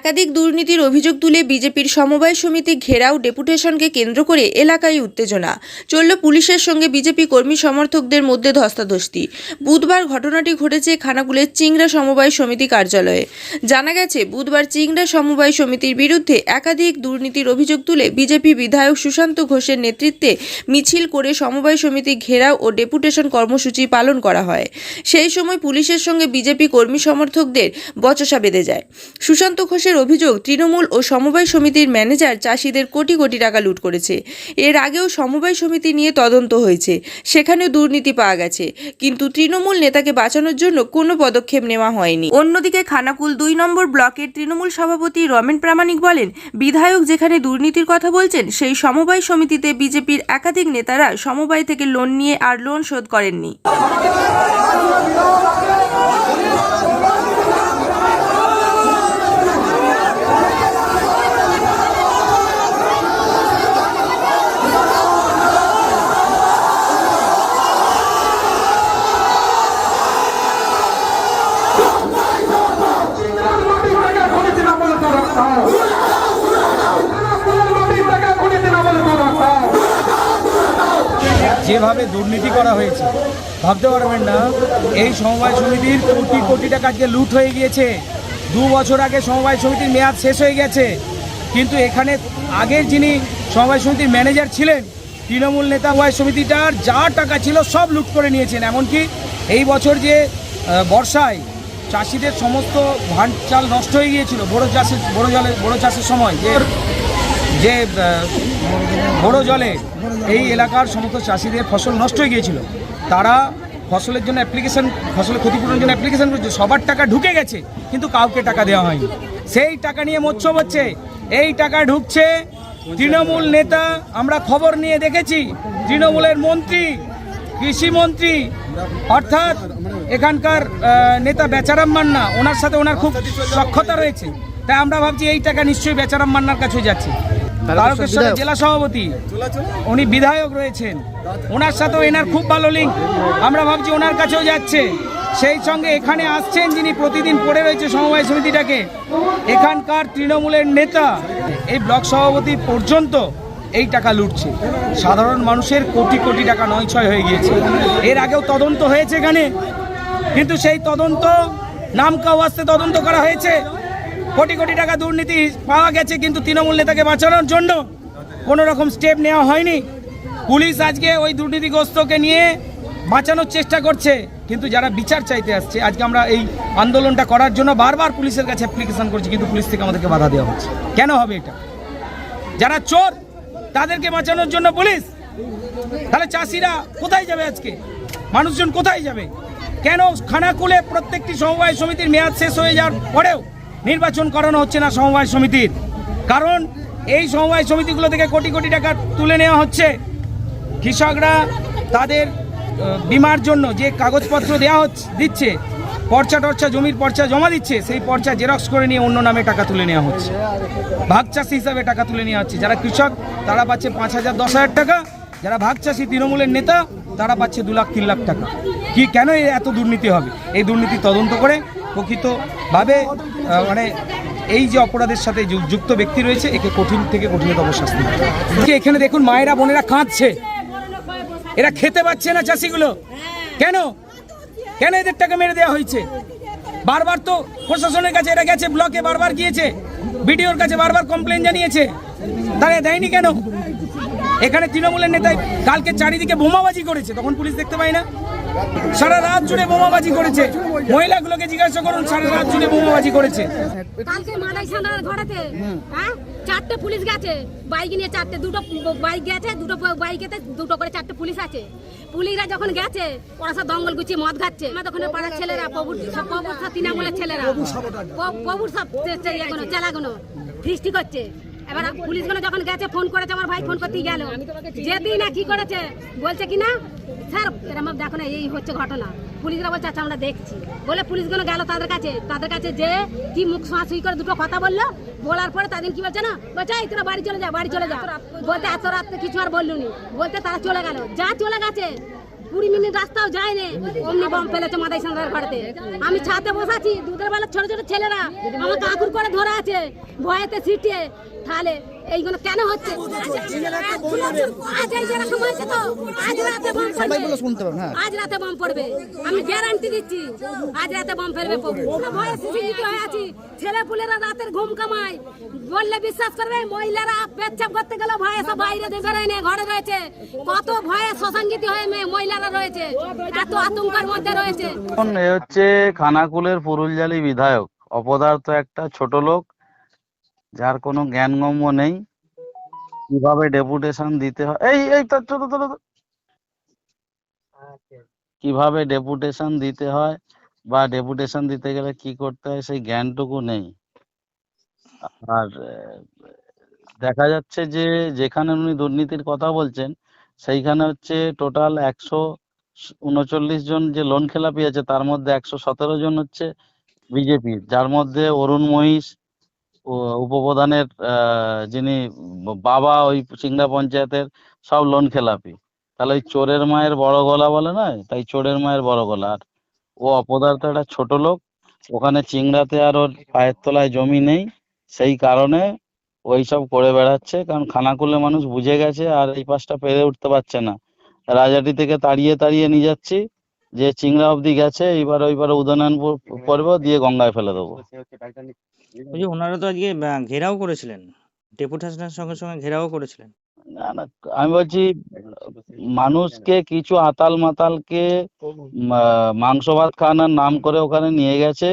একাধিক দুর্নীতির অভিযোগ তুলে বিজেপির সমবায় সমিতি ঘেরাও ডেপুটেশনকে কেন্দ্র করে এলাকায় উত্তেজনা। চলল পুলিশের সঙ্গে বিজেপি কর্মী সমর্থকদের মধ্যে ধস্তাধস্তি। বুধবার ঘটনাটি ঘটেছে খানাকুলের চিংড়া সমবায় সমিতি কার্যালয়ে। জানা গেছে, বুধবার চিংড়া সমবায় সমিতির বিরুদ্ধে একাধিক দুর্নীতির অভিযোগ তুলে বিজেপি বিধায়ক সুশান্ত ঘোষের নেতৃত্বে মিছিল করে সমবায় সমিতি ঘেরাও ও ডেপুটেশন কর্মসূচি পালন করা হয়। সেই সময় পুলিশের সঙ্গে বিজেপি কর্মী সমর্থকদের বচসা বেঁধে যায়। সুশান্ত ঘোষের অভিযোগ তৃণমূল ও সমবায় সমিতির ম্যানেজার চাষিদের কোটি কোটি টাকা লুট করেছে। এর আগেও সমবায় সমিতি নিয়ে তদন্ত হয়েছে। সেখানেও দুর্নীতি পাওয়া গেছে। কিন্তু তৃণমূল নেতাকে বাঁচানোর জন্য কোনো পদক্ষেপ নেওয়া হয়নি। অন্যদিকে খানাকুল দুই নম্বর ব্লকের তৃণমূল সভাপতি রমেন প্রামাণিক বলেন, বিধায়ক যেখানে দুর্নীতির কথা বলছেন, সেই সমবায় সমিতিতে বিজেপির একাধিক নেতারা সমবায় থেকে লোন নিয়ে আর লোন শোধ করেননি। যেভাবে দুর্নীতি করা হয়েছে, ভাবতে পারবেন না, এই সমবায় সমিতির কোটি কোটি টাকা আজকে লুট হয়ে গিয়েছে। দু বছর আগে সমবায় সমিতির মেয়াদ শেষ হয়ে গেছে। কিন্তু এখানে আগের যিনি সমবায় সমিতির ম্যানেজার ছিলেন, তৃণমূল নেতা সমবায় সমিতিটার যা টাকা ছিল সব লুট করে নিয়েছেন। এমনকি এই বছর যে বর্ষায় চাষিদের সমস্ত ধান চাল নষ্ট হয়ে গিয়েছিল, বড় চাষের, বড় জলে বড় চাষের সময়, যে যে বড় জলে এই এলাকার সমস্ত চাষিদের ফসল নষ্ট হয়ে গিয়েছিল। তারা ফসলের জন্য অ্যাপ্লিকেশন ফসলের ক্ষতিপূরণের জন্য অ্যাপ্লিকেশন করছে সবার টাকা ঢুকে গেছে, কিন্তু কাউকে টাকা দেওয়া হয়নি। সেই টাকা নিয়ে মোচ্ছব হচ্ছে। এই টাকা ঢুকছে তৃণমূল নেতা, আমরা খবর নিয়ে দেখেছি, তৃণমূলের মন্ত্রী কৃষিমন্ত্রী অর্থাৎ এখানকার নেতা বেচারাম মান্না, ওনার সাথে ওনার খুব সক্ষতা রয়েছে। তাই আমরা ভাবছি এই টাকা নিশ্চয়ই বেচারাম মান্নার কাছে যাচ্ছে। তারকেশ্বরের জেলা সভাপতি। উনি বিধায়ক রয়েছেন। ওনার সাথেও এনার খুব ভালো লিঙ্ক আমরা ভাবছি ওনার কাছেও যাচ্ছে। সেই সঙ্গে এখানে আসছেন যিনি প্রতিদিন পড়ে রয়েছে সমবায় সমিতিটাকে। এখানকার তৃণমূলের নেতা এই ব্লক সভাপতি পর্যন্ত এই টাকা লুটছে। সাধারণ মানুষের কোটি কোটি টাকা নয় ছয় হয়ে গিয়েছে। এর আগেও তদন্ত হয়েছে এখানে। কিন্তু সেই তদন্ত নাম কাওয়াস্তে তদন্ত করা হয়েছে। কোটি কোটি টাকা দুর্নীতি পাওয়া গেছে, কিন্তু তৃণমূল নেতাকে বাঁচানোর জন্য কোনো রকম স্টেপ নেওয়া হয়নি। পুলিশ আজকে ওই দুর্নীতিগ্রস্তকে নিয়ে বাঁচানোর চেষ্টা করছে, কিন্তু যারা বিচার চাইতে আসছে, আজকে আমরা এই আন্দোলনটা করার জন্য বারবার পুলিশের কাছে অ্যাপ্লিকেশন করছি, কিন্তু পুলিশ থেকে আমাদেরকে বাধা দেওয়া হচ্ছে। কেন হবে এটা? যারা চোর, তাদেরকে বাঁচানোর জন্য পুলিশ। তাহলে চাষিরা কোথায় যাবে আজকে? মানুষজন কোথায় যাবে? কেন খানাকুলে প্রত্যেকটি সমবায় সমিতির মেয়াদ শেষ হয়ে যাওয়ার পরেও নির্বাচন করানো হচ্ছে না সমবায় সমিতির। কারণ এই সমবায় সমিতিগুলো থেকে কোটি কোটি টাকা তুলে নেওয়া হচ্ছে। কৃষকরা তাদের বিমার জন্য যে কাগজপত্র দেওয়া হচ্ছে, দিচ্ছে, পর্চা টর্চা, জমির পর্চা জমা দিচ্ছে, সেই পর্চা জেরক্স করে নিয়ে অন্য নামে টাকা তুলে নেওয়া হচ্ছে। ভাগ চাষি হিসাবে টাকা তুলে নেওয়া হচ্ছে। যারা কৃষক, তারা পাচ্ছে পাঁচ হাজার, দশ হাজার টাকা। যারা ভাগ চাষি, তৃণমূলের নেতা, তারা পাচ্ছে দু লাখ, তিন লাখ টাকা। কি, কেন এত দুর্নীতি হবে? এই দুর্নীতি তদন্ত করে প্রকৃতভাবে মানে এই যে অপরাধের সাথে যুক্ত ব্যক্তি রয়েছে, একে কঠিন থেকে কঠিনতম শাস্তি। এখানে দেখুন, মায়েরা, বোনেরা কাঁদছে। এরা খেতে পাচ্ছে না চাষিগুলো। কেন? কেন এদের টাকা মেরে দেওয়া হয়েছে? বারবার তো প্রশাসনের কাছে এরা গেছে, ব্লকে বারবার গিয়েছে, বিডিওর কাছে বারবার কমপ্লেন জানিয়েছে। তারা দেয়নি কেন? এখানে তৃণমূলের নেতাই কালকে চারিদিকে বোমাবাজি করেছে, তখন পুলিশ দেখতে পাই না। সারা রাত জুড়ে বোমাবাজি করেছে। মহিলাগুলোকে জিজ্ঞাসা করুন, সারা রাত জুড়ে বোমাবাজি করেছে। কালকে মালাই সান্দার ঘরেতে হ্যাঁ? চারটে পুলিশ গেছে, বাইক নিয়ে চারটে, দুটো বাইক গেছে, দুটো বাইকেতে দুটো করে চারটে পুলিশ আছে। পুলিশরা যখন গেছে, ওরা সব দঙ্গল গুছিয়ে মদ খাচ্ছে। আমার দোকানে পাড়ার ছেলেরা, প্রভুর সব প্রভুর সব তৃণমূলের ছেলেরা। প্রভুর সব চে- চে- এগুলো চেলাগুলো সৃষ্টি করছে। এবার পুলিশগুলো যখন গেছে, ফোন করেছে, আমার ভাই ফোন করতেই গেল। যেতেই না, কি করেছে? বলছে কি না, স্যার এরকম দেখো না, এই হচ্ছে ঘটনা। পুলিশরা বলছে আচ্ছা আমরা দেখছি। বলে পুলিশগুলো গেল তাদের কাছে। তাদের কাছে যে কি মুখ ছোঁয়াছুঁই করে দুটো কথা বলল। বলার পরে তাদের কি বলছে না, বলছে, এই, তোরা বাড়ি চলে যা, বাড়ি চলে যা। বলতে এত রাত্রে কিছু আর বললুনি। বলতে তারা চলে গেল। যা চলে গেছে কুড়ি মিনিট রাস্তাও যায়নি। অমনি বম ফেলেছে মাদাই সান্দার ঘরেতে আমি ছাতে বসাছি দুধের বেলা ছোট ছোট ছেলেরা আমাকে কাকুর করে ধরে আছে, ভয়েতে সিটে তাহলে এইগুলো কেন হচ্ছে আজ রাতে বম পড়বে বলে শুনতে পাবেন হ্যাঁ আজ রাতে বম পড়বে আমি গ্যারান্টি দিচ্ছি আজ রাতে বম ফেলবে হয়ে ছেলে পুলেরা রাতের ঘুম কামায় বললে বিশ্বাস করবে মহিলারা পেচ্ছাপ করতে গেলে ভয়ে সব বাইরে বেরোয় নিয়ে ঘরে রয়েছে কত ভয়ে শশাঙ্কিত হয়ে মেয়ে মহিলারা রয়েছে এত আতঙ্কের মধ্যে রয়েছে এ হচ্ছে খানাকুলের পুরুলজালি বিধায়ক অপদার্থ একটা ছোট লোক যার কোনো জ্ঞানগম্য নেই কীভাবে ডেপুটেশন দিতে হয়? এই এই তো চলো চলো কীভাবে ডেপুটেশন দিতে হয় বা ডেপুটেশন দিতে গেলে কি করতে হয় সেই জ্ঞানটুকু নেই। আর দেখা যাচ্ছে যে যেখানে উনি দুর্নীতির কথা বলছেন সেইখানে হচ্ছে টোটাল একশো উনচল্লিশ জন যে লোন খেলাপি আছে তার মধ্যে একশো সতেরো জন হচ্ছে বিজেপি যার মধ্যে অরুণ মহিষ উপপ্রধানের যিনি বাবা ওই সিংড়া পঞ্চায়েতের সব লোন খেলাপি। তাহলে ওই চোরের মায়ের বড় গলা বলে না তাই চোরের মায়ের বড় গলা। আর ও অপদার্থ একটা ছোট লোক। ওখানে চিংড়াতে আর ওর পায়ের তলায় জমি নেই। সেই কারণে ওই সব করে বেড়াচ্ছে। কারণ খানাকুলে মানুষ বুঝে গেছে আর এই পাশটা পেরে উঠতে পারছে না। রাজাটি থেকে তাড়িয়ে তাড়িয়ে নিয়ে যাচ্ছি। যে চিংড়া অবধি গেছে এবার ওইবার উদয়নারায়ণপুর পড়ব দিয়ে গঙ্গায় ফেলে দেবো। ওই যে ওনারা তো আজকে ঘেরাও করেছিলেন। ডেপুটেশনের সঙ্গে সঙ্গে ঘেরাও করেছিলেন। না না আমি বলছি মানুষকে কিছু আতাল মাতালকে মাংস ভাত খাওয়ানোর নাম করে ওখানে নিয়ে গেছে।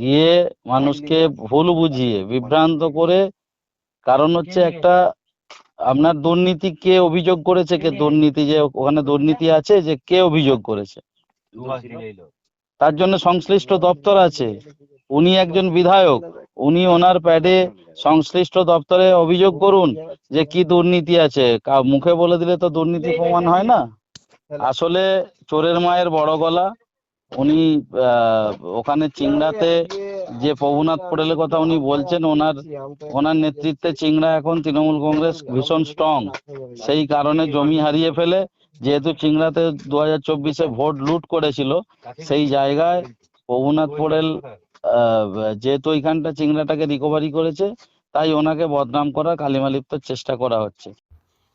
গিয়ে মানুষকে ভুল বুঝিয়ে বিভ্রান্ত করে কারণ হচ্ছে একটা আপনার দুর্নীতি কে অভিযোগ করেছে কে? দুর্নীতি যে ওখানে দুর্নীতি আছে যে কে অভিযোগ করেছে? তার জন্য সংশ্লিষ্ট দপ্তর আছে। উনি একজন বিধায়ক। উনি ওনার প্যাডে সংশ্লিষ্ট দপ্তরে অভিযোগ করুন যে কি দুর্নীতি আছে। মুখে বলে দিলে তো দুর্নীতি প্রমাণ হয় না। আসলে চোরের মায়ের বড় গলা। উনি আহ, ওখানে চিংড়াতে যে প্রভুনাথ পটেলের কথা উনি বলছেন ওনার ওনার নেতৃত্বে চিংড়া এখন তৃণমূল কংগ্রেস ভীষণ স্ট্রং সেই কারণে জমি হারিয়ে ফেলে। যেহেতু চিংড়াতে দু হাজার চব্বিশে ভোট লুট করেছিল সেই জায়গায় প্রভুনাথ পোড়েল আহ, যেহেতু ওইখানটা চিংড়াটাকে রিকভারি করেছে তাই ওনাকে বদনাম করার কালিমালিপ্তর চেষ্টা করা হচ্ছে।